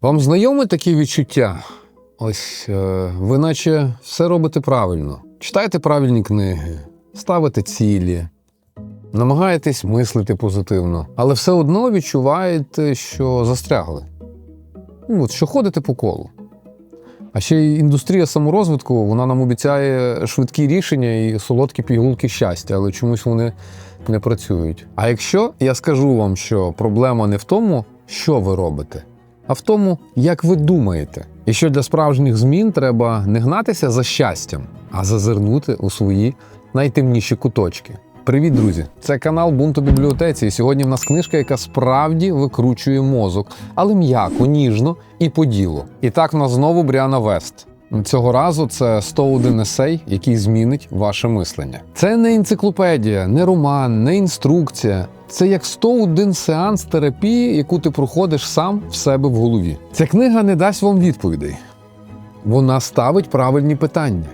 Вам знайоме такі відчуття? Ось е, ви наче все робите правильно. Читаєте правильні книги, ставите цілі, намагаєтесь мислити позитивно, але все одно відчуваєте, що застрягли. Ну, от, що ходите по колу. А ще й індустрія саморозвитку вона нам обіцяє швидкі рішення і солодкі пігулки щастя, але чомусь вони не працюють. А якщо я скажу вам, що проблема не в тому, що ви робите, а в тому, як ви думаєте, і що для справжніх змін треба не гнатися за щастям, а зазирнути у свої найтемніші куточки. Привіт, друзі! Це канал Бунту бібліотеці. І сьогодні в нас книжка, яка справді викручує мозок, але м'яко, ніжно і по ділу. І так в нас знову Бріана Вест. Цього разу це 101 есей, який змінить ваше мислення. Це не енциклопедія, не роман, не інструкція. Це як 101 сеанс терапії, яку ти проходиш сам в себе в голові. Ця книга не дасть вам відповідей. Вона ставить правильні питання.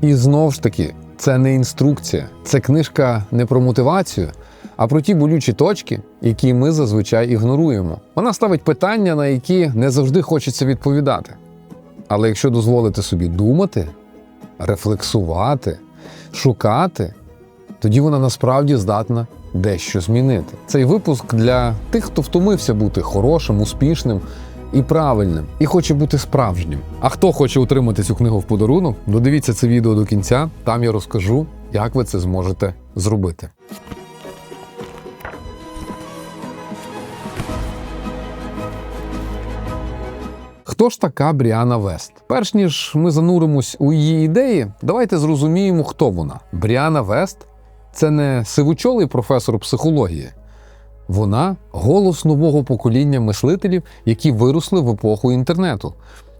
І знову ж таки, це не інструкція, це книжка не про мотивацію, а про ті болючі точки, які ми зазвичай ігноруємо. Вона ставить питання, на які не завжди хочеться відповідати. Але якщо дозволити собі думати, рефлексувати, шукати, тоді вона насправді здатна дещо змінити. Цей випуск для тих, хто втомився бути хорошим, успішним і правильним, і хоче бути справжнім. А хто хоче отримати цю книгу в подарунок, додивіться це відео до кінця. Там я розкажу, як ви це зможете зробити. Хто ж така Бріана Вест? Перш ніж ми зануримось у її ідеї, давайте зрозуміємо, хто вона. Бріана Вест це не сивучолий професор психології. Вона голос нового покоління мислителів, які виросли в епоху інтернету.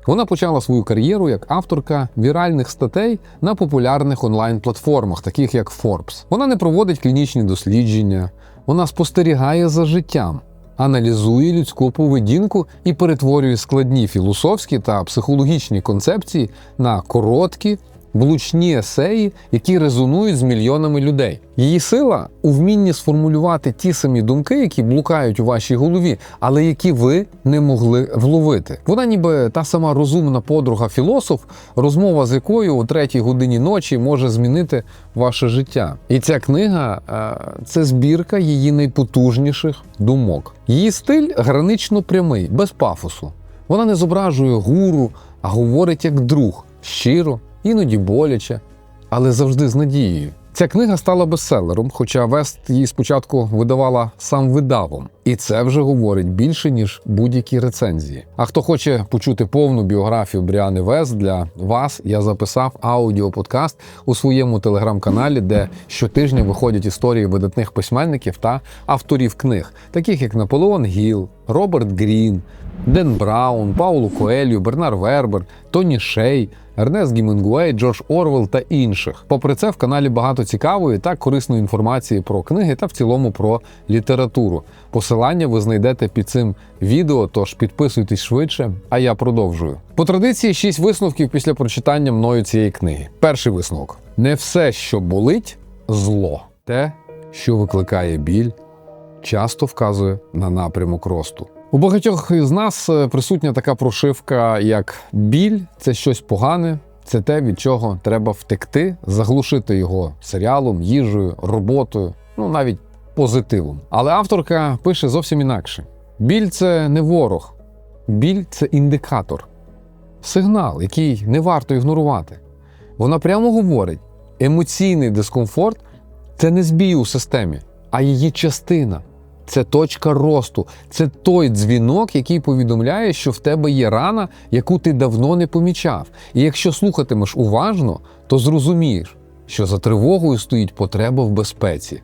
Вона почала свою кар'єру як авторка віральних статей на популярних онлайн-платформах, таких як Forbes. Вона не проводить клінічні дослідження, вона спостерігає за життям, аналізує людську поведінку і перетворює складні філософські та психологічні концепції на короткі, влучні есеї, які резонують з мільйонами людей. Її сила у вмінні сформулювати ті самі думки, які блукають у вашій голові, але які ви не могли вловити. Вона, ніби та сама розумна подруга філософ, розмова з якою о третій годині ночі може змінити ваше життя. І ця книга е, це збірка її найпотужніших думок. Її стиль гранично прямий, без пафосу. Вона не зображує гуру, а говорить як друг, щиро, іноді боляче, але завжди з надією. Ця книга стала бестселером, хоча Вест її спочатку видавала сам видавом. І це вже говорить більше, ніж будь-які рецензії. А хто хоче почути повну біографію Бріани Вест, для вас я записав аудіоподкаст у своєму телеграм-каналі, де щотижня виходять історії видатних письменників та авторів книг, таких як Наполеон Гіл, Роберт Грін, Ден Браун, Паулу Коелью, Бернар Вербер, Тоні Шей. Ернест Гімінгуей, Джордж Орвел та інших. Попри це, в каналі багато цікавої та корисної інформації про книги та в цілому про літературу. Посилання ви знайдете під цим відео, тож підписуйтесь швидше, а я продовжую. По традиції, шість висновків після прочитання мною цієї книги. Перший висновок: не все, що болить, зло. Те, що викликає біль, часто вказує на напрямок росту. У багатьох із нас е, присутня така прошивка, як біль це щось погане, це те, від чого треба втекти, заглушити його серіалом, їжею, роботою, ну навіть позитивом. Але авторка пише зовсім інакше: біль це не ворог, біль це індикатор, сигнал, який не варто ігнорувати. Вона прямо говорить: емоційний дискомфорт це не збій у системі, а її частина. Це точка росту, це той дзвінок, який повідомляє, що в тебе є рана, яку ти давно не помічав. І якщо слухатимеш уважно, то зрозумієш, що за тривогою стоїть потреба в безпеці,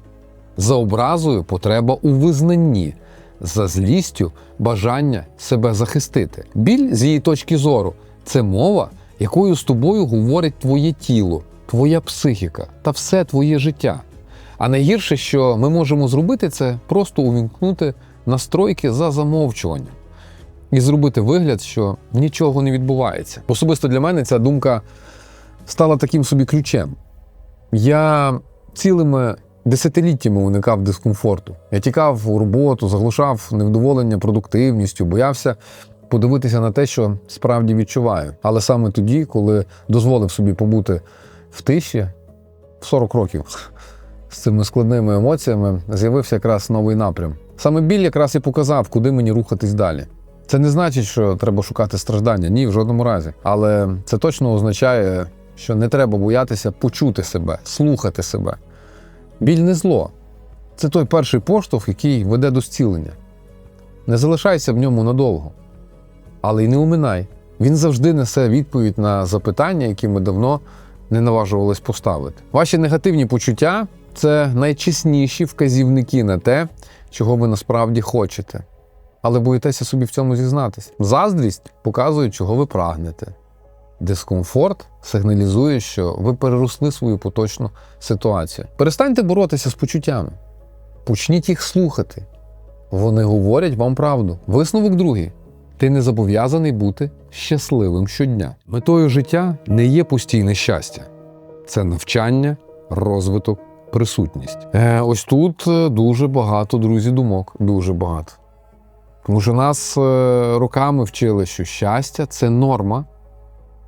за образою потреба у визнанні, за злістю бажання себе захистити. Біль з її точки зору це мова, якою з тобою говорить твоє тіло, твоя психіка та все твоє життя. А найгірше, що ми можемо зробити, це просто увімкнути настройки за замовчуванням і зробити вигляд, що нічого не відбувається. Особисто для мене ця думка стала таким собі ключем. Я цілими десятиліттями уникав дискомфорту. Я тікав у роботу, заглушав невдоволення продуктивністю, боявся подивитися на те, що справді відчуваю. Але саме тоді, коли дозволив собі побути в тиші, в 40 років з цими складними емоціями, з'явився якраз новий напрям. Саме біль якраз і показав, куди мені рухатись далі. Це не значить, що треба шукати страждання. Ні, в жодному разі. Але це точно означає, що не треба боятися почути себе, слухати себе. Біль не зло. Це той перший поштовх, який веде до зцілення. Не залишайся в ньому надовго, але й не уминай. Він завжди несе відповідь на запитання, які ми давно не наважувались поставити. Ваші негативні почуття це найчесніші вказівники на те, чого ви насправді хочете. Але боїтеся собі в цьому зізнатися. Заздрість показує, чого ви прагнете. Дискомфорт сигналізує, що ви переросли свою поточну ситуацію. Перестаньте боротися з почуттями. Почніть їх слухати. Вони говорять вам правду. Висновок другий. Ти не зобов'язаний бути щасливим щодня. Метою життя не є постійне щастя, це навчання, розвиток, присутність. Е, ось тут е, дуже багато друзі думок, дуже багато. Тому що нас е, роками вчили, що щастя це норма,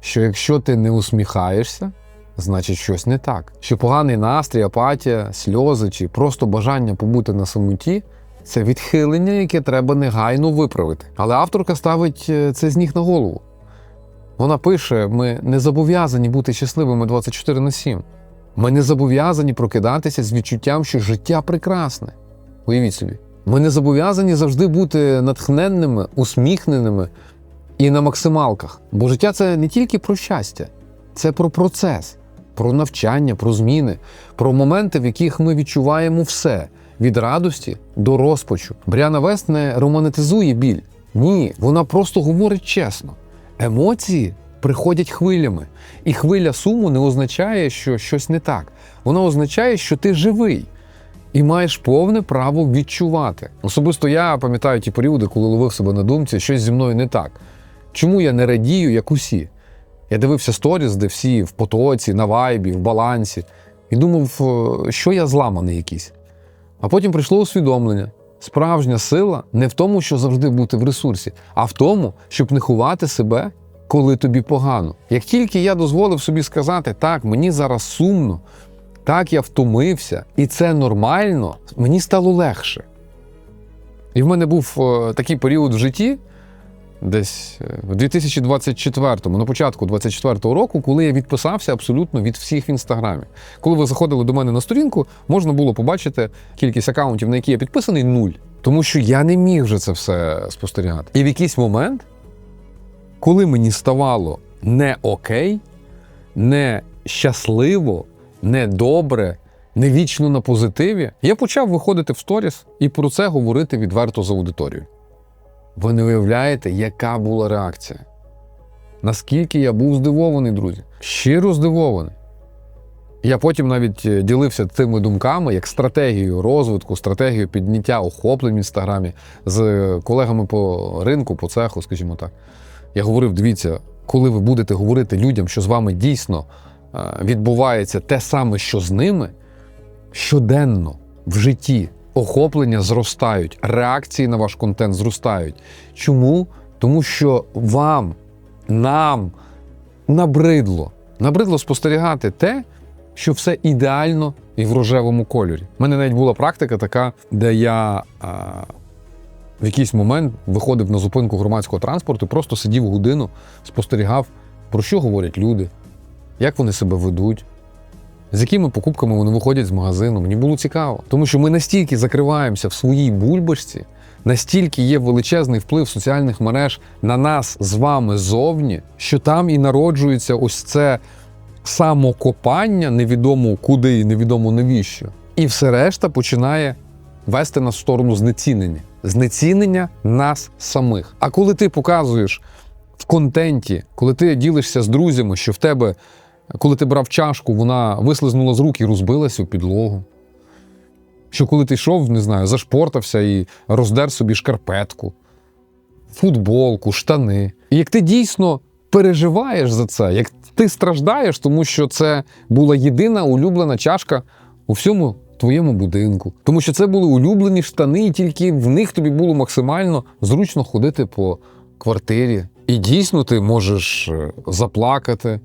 що якщо ти не усміхаєшся, значить щось не так. Що поганий настрій, апатія, сльози чи просто бажання побути на самоті це відхилення, яке треба негайно виправити. Але авторка ставить е, це з ніг на голову. Вона пише: ми не зобов'язані бути щасливими 24 на 7. Ми не зобов'язані прокидатися з відчуттям, що життя прекрасне. Уявіть собі. Ми не зобов'язані завжди бути натхненними, усміхненими і на максималках. Бо життя це не тільки про щастя, це про процес, про навчання, про зміни, про моменти, в яких ми відчуваємо все від радості до розпачу. Бріана Вест не романтизує біль. Ні, вона просто говорить чесно. Емоції приходять хвилями, і хвиля суму не означає, що щось не так. Вона означає, що ти живий і маєш повне право відчувати. Особисто я пам'ятаю ті періоди, коли ловив себе на думці, щось зі мною не так. Чому я не радію, як усі? Я дивився сторіс, де всі в потоці, на вайбі, в балансі, і думав, е, що я зламаний якийсь. А потім прийшло усвідомлення. Справжня сила не в тому, що завжди бути в ресурсі, а в тому, щоб не ховати себе, коли тобі погано. Як тільки я дозволив собі сказати, так, мені зараз сумно, так, я втомився, і це нормально, мені стало легше. І в мене був е, такий період в житті, десь е, в 2024-му, на початку 24-го року, коли я відписався абсолютно від всіх в інстаграмі. Коли ви заходили до мене на сторінку, можна було побачити кількість акаунтів, на які я підписаний, нуль. Тому що я не міг вже це все спостерігати. І в якийсь момент, коли мені ставало не окей, не щасливо, не добре, не вічно на позитиві, я почав виходити в сторіс і про це говорити відверто з аудиторією. Ви не уявляєте, яка була реакція. Наскільки я був здивований, друзі. Щиро здивований. Я потім навіть е, ділився цими думками як стратегією розвитку, стратегією підняття охоплень в інстаграмі з колегами по ринку, по цеху, скажімо так. Я говорив: дивіться, коли ви будете говорити людям, що з вами дійсно е, відбувається те саме, що з ними, щоденно в житті охоплення зростають, реакції на ваш контент зростають. Чому? Тому що вам, нам набридло. Набридло спостерігати те, що все ідеально і в рожевому кольорі. У мене навіть була практика така, де я а, в якийсь момент виходив на зупинку громадського транспорту, просто сидів годину, спостерігав, про що говорять люди, як вони себе ведуть, з якими покупками вони виходять з магазину. Мені було цікаво. Тому що ми настільки закриваємося в своїй бульбашці, настільки є величезний вплив соціальних мереж на нас з вами зовні, що там і народжується ось це самокопання, невідомо куди і невідомо навіщо. І все решта починає вести нас в сторону знецінення. Знецінення нас самих. А коли ти показуєш в контенті, коли ти ділишся з друзями, що в тебе, коли ти брав чашку, вона вислизнула з рук і розбилася у підлогу. Що коли ти йшов, не знаю, зашпортався і роздер собі шкарпетку, футболку, штани. І як ти дійсно переживаєш за це, як ти страждаєш, тому що це була єдина улюблена чашка у всьому твоєму будинку, тому що це були улюблені штани, і тільки в них тобі було максимально зручно ходити по квартирі. І дійсно ти можеш е, заплакати.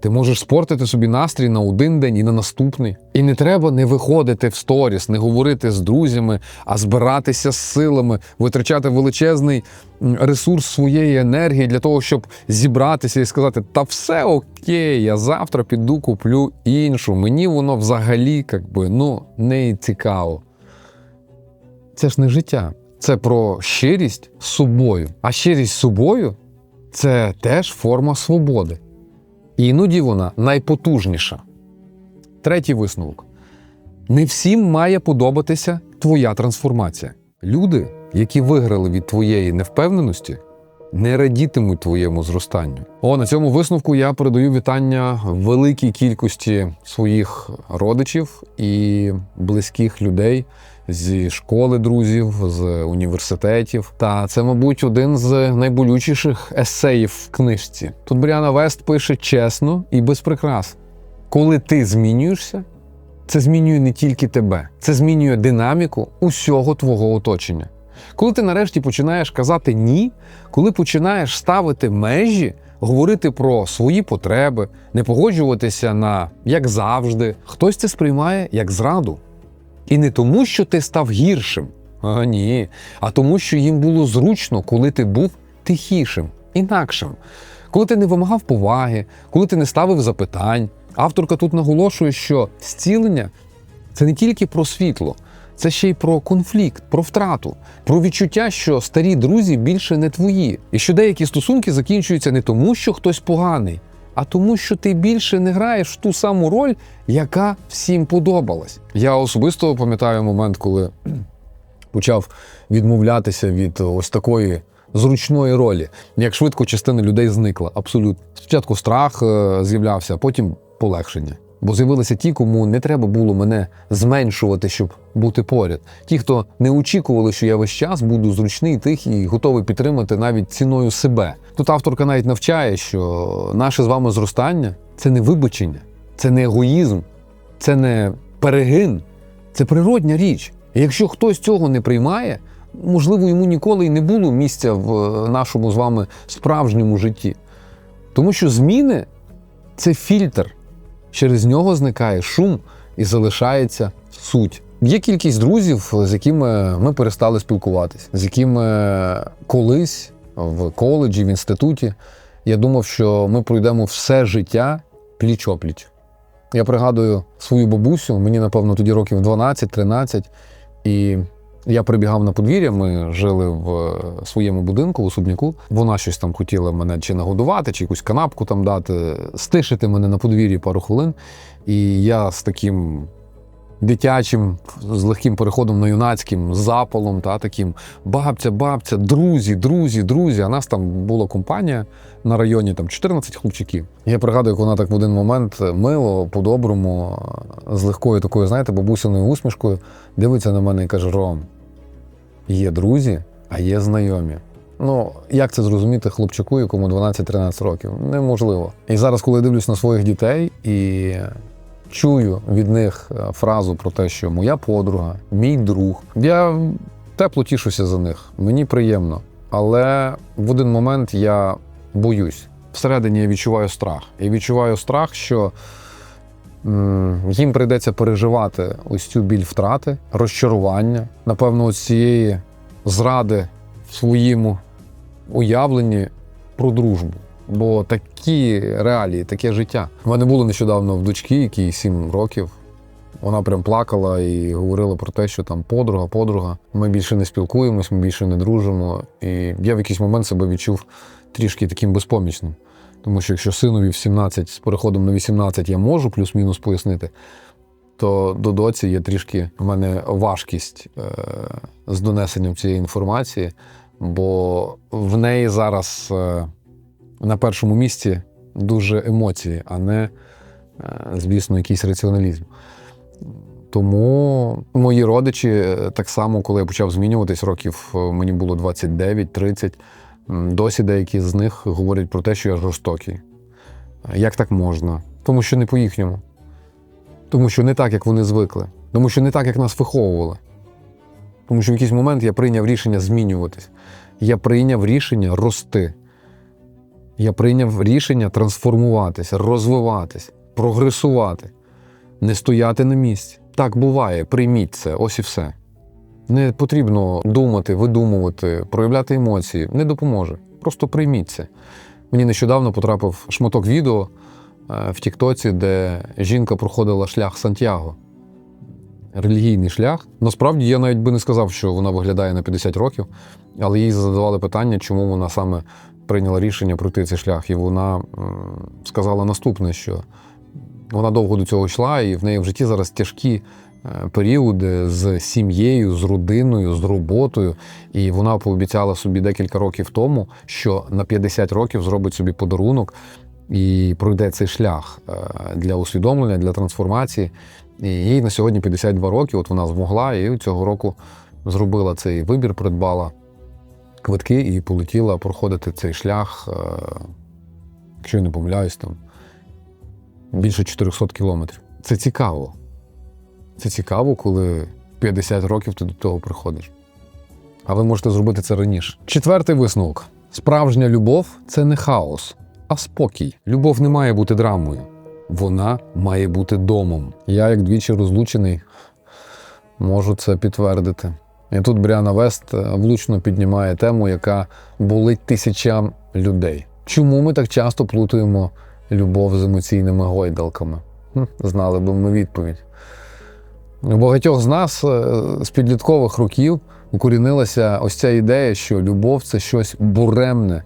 Ти можеш спортити собі настрій на один день і на наступний. І не треба не виходити в сторіс, не говорити з друзями, а збиратися з силами, витрачати величезний ресурс своєї енергії для того, щоб зібратися і сказати: та все окей, я завтра піду куплю іншу. Мені воно взагалі би, ну, не цікаво. Це ж не життя. Це про щирість з собою. А щирість з собою це теж форма свободи. І іноді вона найпотужніша. Третій висновок: не всім має подобатися твоя трансформація. Люди, які виграли від твоєї невпевненості, не радітимуть твоєму зростанню. О, на цьому висновку я передаю вітання великій кількості своїх родичів і близьких людей зі школи друзів, з університетів. Та це, мабуть, один з найболючіших есеїв в книжці. Тут Бріана Вест пише чесно і без прикрас. Коли ти змінюєшся, це змінює не тільки тебе, це змінює динаміку усього твого оточення. Коли ти нарешті починаєш казати ні, коли починаєш ставити межі, говорити про свої потреби, не погоджуватися на як завжди, хтось це сприймає як зраду. І не тому, що ти став гіршим, а ні, а тому, що їм було зручно, коли ти був тихішим, інакшим, коли ти не вимагав поваги, коли ти не ставив запитань. Авторка тут наголошує, що зцілення це не тільки про світло, це ще й про конфлікт, про втрату, про відчуття, що старі друзі більше не твої, і що деякі стосунки закінчуються не тому, що хтось поганий, а тому, що ти більше не граєш в ту саму роль, яка всім подобалась. Я особисто пам'ятаю момент, коли почав відмовлятися від ось такої зручної ролі. Як швидко частина людей зникла. Абсолютно. Спочатку страх е, з'являвся, а потім полегшення. Бо з'явилися ті, кому не треба було мене зменшувати, щоб бути поряд. Ті, хто не очікували, що я весь час буду зручний, тихий і готовий підтримати навіть ціною себе. Тут авторка навіть навчає, що наше з вами зростання це не вибачення, це не егоїзм, це не перегин, це природня річ. І якщо хтось цього не приймає, можливо, йому ніколи й не було місця в е, нашому з вами справжньому житті. Тому що зміни це фільтр. Через нього зникає шум і залишається суть. Є кількість друзів, з якими ми перестали спілкуватися, з якими колись в коледжі, в інституті я думав, що ми пройдемо все життя пліч-опліч. Я пригадую свою бабусю, мені, напевно, тоді років 12-13, і я прибігав на подвір'я, ми жили в е, своєму будинку в особняку. Вона щось там хотіла мене чи нагодувати, чи якусь канапку там дати, стишити мене на подвір'ї пару хвилин. І я з таким дитячим, з легким переходом на юнацьким запалом, та таким бабця, бабця, друзі, друзі, друзі. А нас там була компанія на районі, там 14 хлопчиків. Я пригадую, як вона так в один момент мило, по-доброму, з легкою такою, знаєте, бабусиною усмішкою дивиться на мене і каже: Ром, є друзі, а є знайомі. Ну, як це зрозуміти хлопчику, якому 12-13 років? Неможливо. І зараз, коли я дивлюсь на своїх дітей і чую від них е, фразу про те, що моя подруга, мій друг, я тепло тішуся за них, мені приємно. Але в один момент я боюсь. Всередині я відчуваю страх. Я відчуваю страх, що їм прийдеться переживати ось цю біль втрати, розчарування, напевно, ось цієї зради в своєму уявленні про дружбу. Бо такі реалії, таке життя. У мене було нещодавно в дочки, якій 7 років. Вона прям плакала і говорила про те, що там подруга, подруга. Ми більше не спілкуємось, ми більше не дружимо. І я в якийсь момент себе відчув трішки таким безпомічним. Тому що якщо синові в 17 з переходом на 18 я можу плюс-мінус пояснити, то до доці є трішки в мене важкість е- з донесенням цієї інформації, бо в неї зараз е- на першому місці дуже емоції, а не, е, звісно, якийсь раціоналізм. Тому мої родичі, е, так само, коли я почав змінюватись, років е, мені було 29-30, м, досі деякі з них говорять про те, що я жорстокий. Як так можна? Тому що не по-їхньому. Тому що не так, як вони звикли. Тому що не так, як нас виховували. Тому що в якийсь момент я прийняв рішення змінюватись. Я прийняв рішення рости. Я прийняв рішення трансформуватися, розвиватись, прогресувати, не стояти на місці. Так буває, прийміть це, ось і все. Не потрібно думати, видумувати, проявляти емоції. Не допоможе. Просто прийміть це. Мені нещодавно потрапив шматок відео е, в Тіктоці, де жінка проходила шлях Сантьяго. Релігійний шлях. Насправді я навіть би не сказав, що вона виглядає на 50 років, але їй задавали питання, чому вона саме прийняла рішення пройти цей шлях. І вона сказала наступне: що вона довго до цього йшла, і в неї в житті зараз тяжкі періоди з сім'єю, з родиною, з роботою. І вона пообіцяла собі декілька років тому, що на 50 років зробить собі подарунок і пройде цей шлях е, для усвідомлення, для трансформації. І їй на сьогодні 52 роки. От вона змогла і цього року зробила цей вибір, придбала квитки і полетіла проходити цей шлях, е, якщо я не помиляюсь, там більше 400 кілометрів. Це цікаво. Це цікаво, коли 50 років ти до того приходиш. А ви можете зробити це раніше. Четвертий висновок: справжня любов це не хаос, а спокій. Любов не має бути драмою. Вона має бути домом. Я, як двічі розлучений, можу це підтвердити. І тут Бріана Вест е, влучно піднімає тему, яка болить тисячам людей. Чому ми так часто плутаємо любов з емоційними гойдалками? Хм, знали б ми відповідь. У багатьох з нас е, з підліткових років укорінилася ось ця ідея, що любов це щось буремне,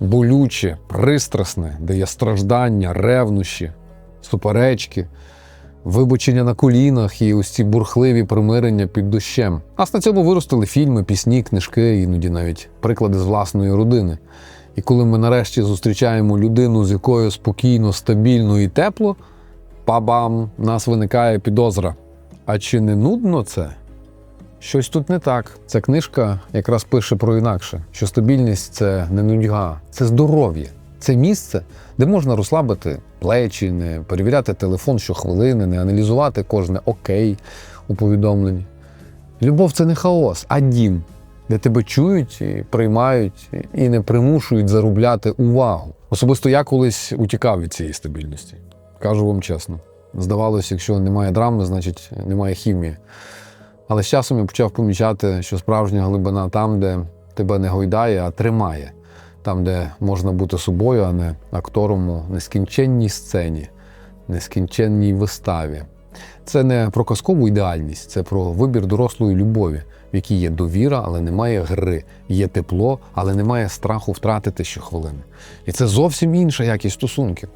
болюче, пристрасне, де є страждання, ревнощі, суперечки, вибачення на колінах і ось ці бурхливі примирення під дощем. Нас на цьому виростили фільми, пісні, книжки, іноді навіть приклади з власної родини. І коли ми нарешті зустрічаємо людину, з якою спокійно, стабільно і тепло, па-бам, нас виникає підозра. А чи не нудно це? Щось тут не так. Ця книжка якраз пише про інакше, що стабільність це не нудьга, це здоров'я. Це місце, де можна розслабити плечі, не перевіряти телефон щохвилини, не аналізувати кожне окей у повідомленні. Любов це не хаос, а дім, де тебе чують і приймають і не примушують заробляти увагу. Особисто я колись утікав від цієї стабільності. Кажу вам чесно. Здавалося, якщо немає драми, значить немає хімії. Але з часом я почав помічати, що справжня глибина там, де тебе не гойдає, а тримає. Там, де можна бути собою, а не актором у нескінченній сцені, нескінченній виставі. Це не про казкову ідеальність, це про вибір дорослої любові, в якій є довіра, але немає гри, є тепло, але немає страху втратити щохвилини. І це зовсім інша якість стосунків.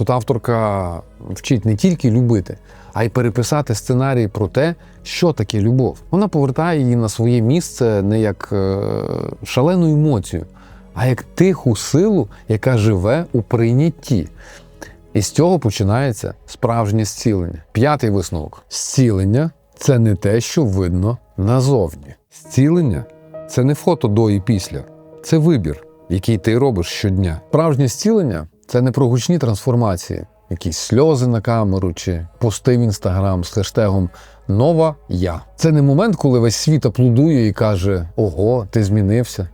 Тут авторка вчить не тільки любити, а й переписати сценарій про те, що таке любов. Вона повертає її на своє місце не як е, шалену емоцію, а як тиху силу, яка живе у прийнятті. І з цього починається справжнє зцілення. П'ятий висновок: зцілення це не те, що видно назовні. Зцілення це не фото до і після, це вибір, який ти робиш щодня. Справжнє зцілення це не про гучні трансформації, якісь сльози на камеру чи пости в інстаграм з хештегом Нова я. Це не момент, коли весь світ аплодує і каже: Ого, ти змінився.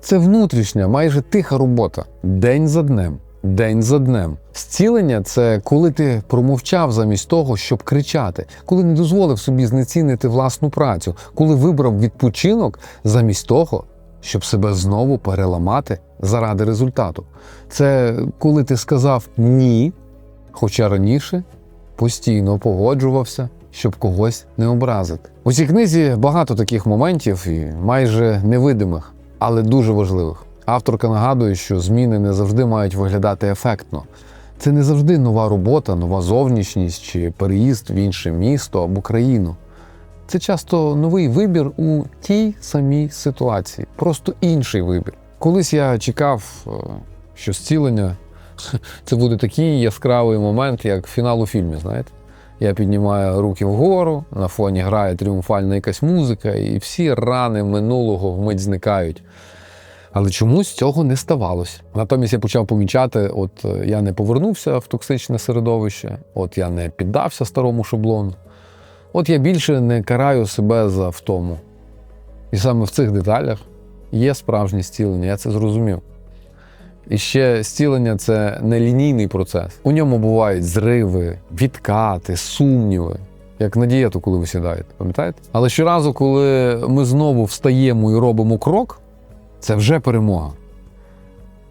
Це внутрішня, майже тиха робота, день за днем, день за днем. Зцілення це коли ти промовчав замість того, щоб кричати, коли не дозволив собі знецінити власну працю, коли вибрав відпочинок замість того, щоб себе знову переламати заради результату. Це коли ти сказав ні, хоча раніше постійно погоджувався, щоб когось не образити. У цій книзі багато таких моментів і майже невидимих, але дуже важливих. Авторка нагадує, що зміни не завжди мають виглядати ефектно. Це не завжди нова робота, нова зовнішність чи переїзд в інше місто або країну. Це часто новий вибір у тій самій ситуації, просто інший вибір. Колись я чекав, е, що зцілення це буде такий яскравий момент, як фінал у фільмі. Знаєте, я піднімаю руки вгору, на фоні грає тріумфальна якась музика, і всі рани минулого вмить зникають. Але чомусь цього не ставалося. Натомість я почав помічати: от е, я не повернувся в токсичне середовище, от я не піддався старому шаблону. От я більше не караю себе за втому. І саме в цих деталях є справжнє зцілення, я це зрозумів. І ще зцілення це не лінійний процес. У ньому бувають зриви, відкати, сумніви, як на дієту, коли ви сідаєте, пам'ятаєте? Але щоразу, коли ми знову встаємо і робимо крок, це вже перемога.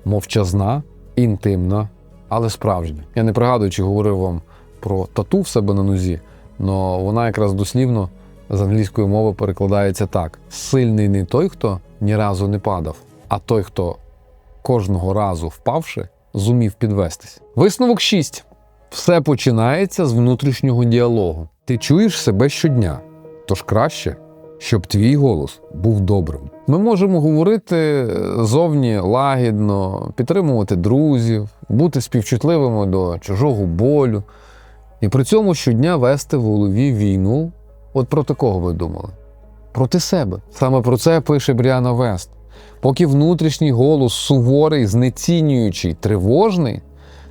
Мовчазна, інтимна, але справжня. Я не пригадую, чи говорив вам про тату в себе на нозі, але вона якраз дослівно з англійської мови перекладається так: сильний не той, хто ні разу не падав, а той, хто кожного разу впавши, зумів підвестись. Висновок 6. Все починається з внутрішнього діалогу. Ти чуєш себе щодня, тож краще, щоб твій голос був добрим. Ми можемо говорити зовні лагідно, підтримувати друзів, бути співчутливими до чужого болю, і при цьому щодня вести в голові війну. От проти кого ви думали? Проти себе. Саме про це пише Бріана Вест. Поки внутрішній голос суворий, знецінюючий, тривожний,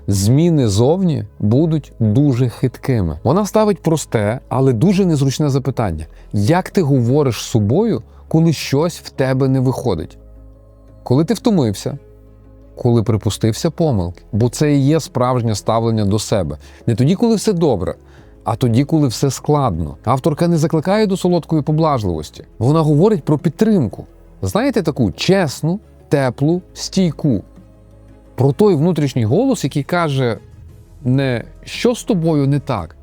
зміни зовні будуть дуже хиткими. Вона ставить просте, але дуже незручне запитання: як ти говориш з собою, коли щось в тебе не виходить? Коли ти втомився, коли припустився помилки, бо це і є справжнє ставлення до себе. Не тоді, коли все добре, а тоді, коли все складно. Авторка не закликає до солодкої поблажливості. Вона говорить про підтримку. Знаєте, таку чесну, теплу, стійку. Про той внутрішній голос, який каже: не що з тобою не так,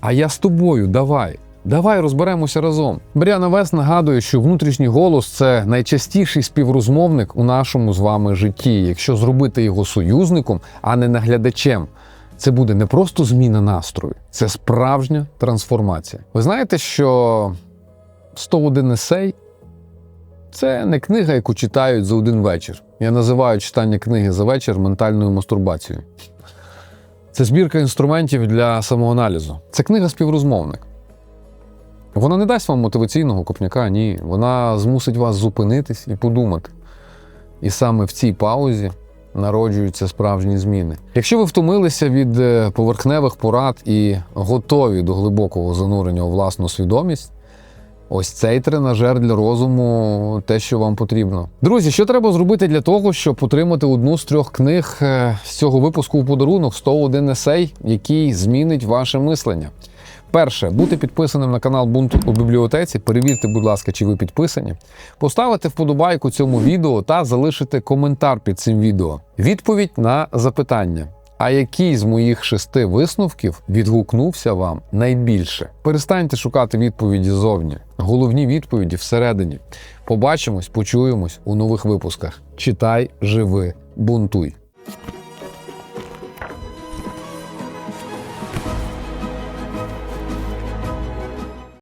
а я з тобою, давай. Давай розберемося разом. Бріана Вес нагадує, що внутрішній голос це найчастіший співрозмовник у нашому з вами житті. Якщо зробити його союзником, а не наглядачем, це буде не просто зміна настрою, це справжня трансформація. Ви знаєте, що 101 есей це не книга, яку читають за один вечір. Я називаю читання книги за вечір ментальною мастурбацією. Це збірка інструментів для самоаналізу. Це книга співрозмовник. Вона не дасть вам мотиваційного копняка, ні. Вона змусить вас зупинитись і подумати. І саме в цій паузі народжуються справжні зміни. Якщо ви втомилися від е, поверхневих порад і готові до глибокого занурення у власну свідомість, ось цей тренажер для розуму те, що вам потрібно. Друзі, що треба зробити для того, щоб отримати одну з трьох книг е, з цього випуску у подарунок 101 есей, який змінить ваше мислення? Перше, бути підписаним на канал Бунт у бібліотеці. Перевірте, будь ласка, чи ви підписані. Поставити вподобайку цьому відео та залишити коментар під цим відео. Відповідь на запитання. А який з моїх шести висновків відгукнувся вам найбільше? Перестаньте шукати відповіді зовні. Головні відповіді всередині. Побачимось, почуємось у нових випусках. Читай, живи, бунтуй.